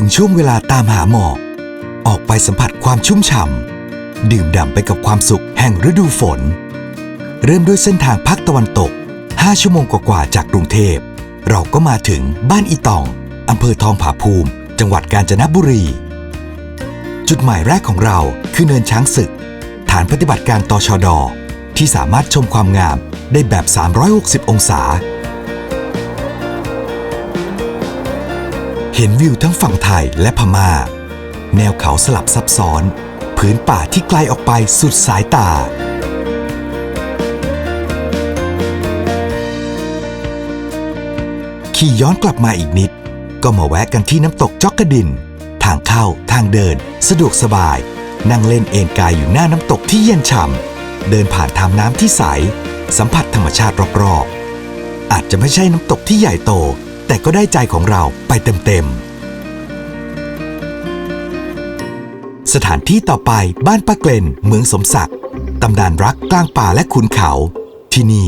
ถึงช่วงเวลาตามหาหมอก ออกไปสัมผัสความชุ่มฉ่ำ ดื่มด่ำไปกับความสุขแห่งฤดูฝน เริ่มด้วยเส้นทางภาคตะวันตก 5 ชั่วโมงกว่าๆจากกรุงเทพ เราก็มาถึงบ้านอีตอง อำเภอทองผาภูมิ จังหวัดกาญจนบุรี จุดหมายแรกของเราคือเนินช้างศึก ฐานปฏิบัติการตชด ที่สามารถชมความงามได้แบบ 360 องศา เห็นวิวทั้งฝั่งไทยและพม่า แนวเขาสลับซับซ้อน พื้นป่าที่ไกลออกไปสุดสายตา ขี่ย้อนกลับมาอีกนิด ก็มาแวะกันที่น้ำตกจอกกระดิน ทางเข้าทางเดิน สะดวกสบาย นั่งเล่นเอนกายอยู่หน้าน้ำตกที่เย็นฉ่ำเดินผ่านทางน้ำที่ใส สัมผัสธรรมชาติรอบๆอาจจะไม่ใช่น้ำตกที่ใหญ่โต แต่ก็ได้ใจของเราไปเต็มๆ สถานที่ต่อไปบ้านป้าเกลนเมืองสมศักดิ์ตำนานรักกลางป่าและขุนเขา ที่นี่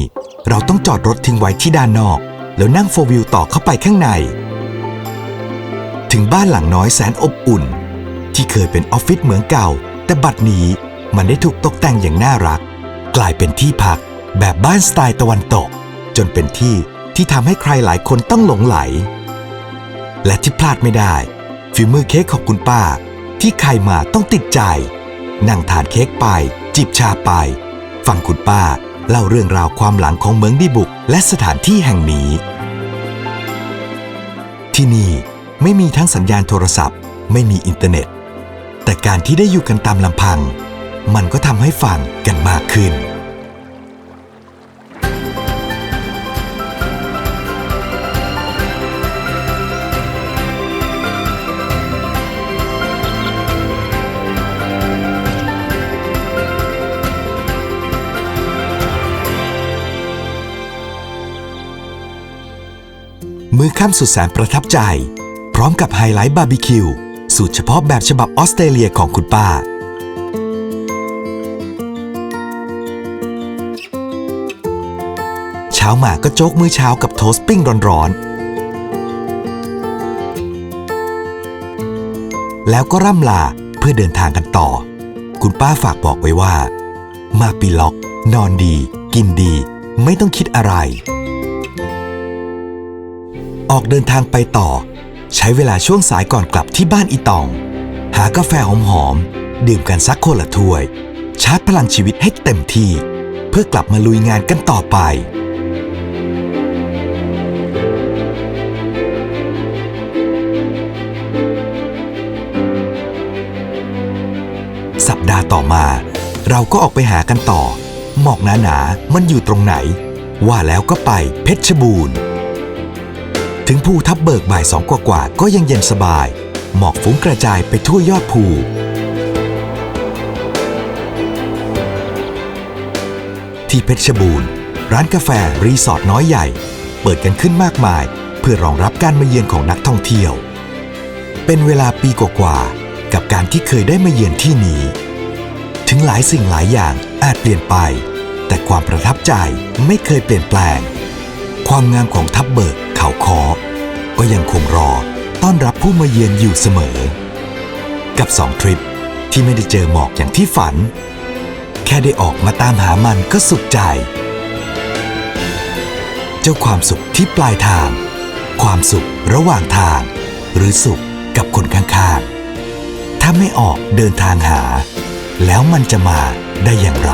เราต้องจอดรถทิ้งไว้ที่ด้านนอก แล้วนั่งโฟวิวต่อเข้าไปข้างใน ถึงบ้านหลังน้อยแสนอบอุ่น ที่เคยเป็นออฟฟิศเหมืองเก่า แต่บัดนี้มันได้ถูกตกแต่งอย่างน่ารัก กลายเป็นที่พักแบบบ้านสไตล์ตะวันตก จนเป็นที่ ที่ทำให้ใครหลายคนต้องหลงไหล และที่พลาดไม่ได้ฝีมือเค้กของคุณป้า ที่ใครมาต้องติดใจ นั่งทานเค้กไป จิบชาไป ฟังคุณป้าเล่าเรื่องราวความหลังของเมืองดีบุก และสถานที่แห่งนี้ ที่นี่ไม่มีทั้งสัญญาณโทรศัพท์ ไม่มีอินเทอร์เน็ต แต่การที่ได้อยู่กันตามลำพัง มันก็ทำให้ฟังกันมากขึ้น มือค่ำสุดแสนประทับใจ พร้อมกับไฮไลท์บาร์บีคิว สูตรเฉพาะแบบฉบับออสเตรเลียของคุณป้า เช้ามาก็โจ๊กมื้อเช้ากับโทสต์ปิ้งร้อนๆ แล้วก็ร่ำลาเพื่อเดินทางกันต่อ คุณป้าฝากบอกไว้ว่า มาปีล็อก นอนดี กินดี ไม่ต้องคิดอะไร ออกเดินทางไปต่อ ใช้เวลาช่วงสายก่อนกลับที่บ้านอีตอง หากาแฟหอมๆดื่มกันสักคนละถ้วย ชาร์จพลังชีวิตให้เต็มที่ เพื่อกลับมาลุยงานกันต่อไป สัปดาห์ต่อมา เราก็ออกไปหากันต่อ หมอกหนาๆมันอยู่ตรงไหน ว่าแล้วก็ไปเพชรบูรณ์ ถึงภูทับเบิกบ่ายสองกว่าๆก็ยังเย็นสบาย หมอกฟุ้งกระจายไปทั่วยอดภูที่เพชรบูรณ์ ร้านกาแฟรีสอร์ทน้อยใหญ่ เปิดกันขึ้นมากมาย เพื่อรองรับการมาเยือนของนักท่องเที่ยว เป็นเวลาปีกว่าๆกับการที่เคยได้มาเยือนที่นี้ ถึงหลายสิ่งหลายอย่างอาจเปลี่ยนไป แต่ความประทับใจไม่เคยเปลี่ยนแปลง ความงามของทับเบิก เขาคอก็ยังคงรอต้อนรับผู้มาเยือนอยู่เสมอ กับสองทริปที่ไม่ได้เจอหมอกอย่างที่ฝัน แค่ได้ออกมาตามหามันก็สุขใจ เจ้าความสุขที่ปลายทาง ความสุขระหว่างทาง หรือสุขกับคนข้างๆ ถ้าไม่ออกเดินทางหา แล้วมันจะมาได้อย่างไร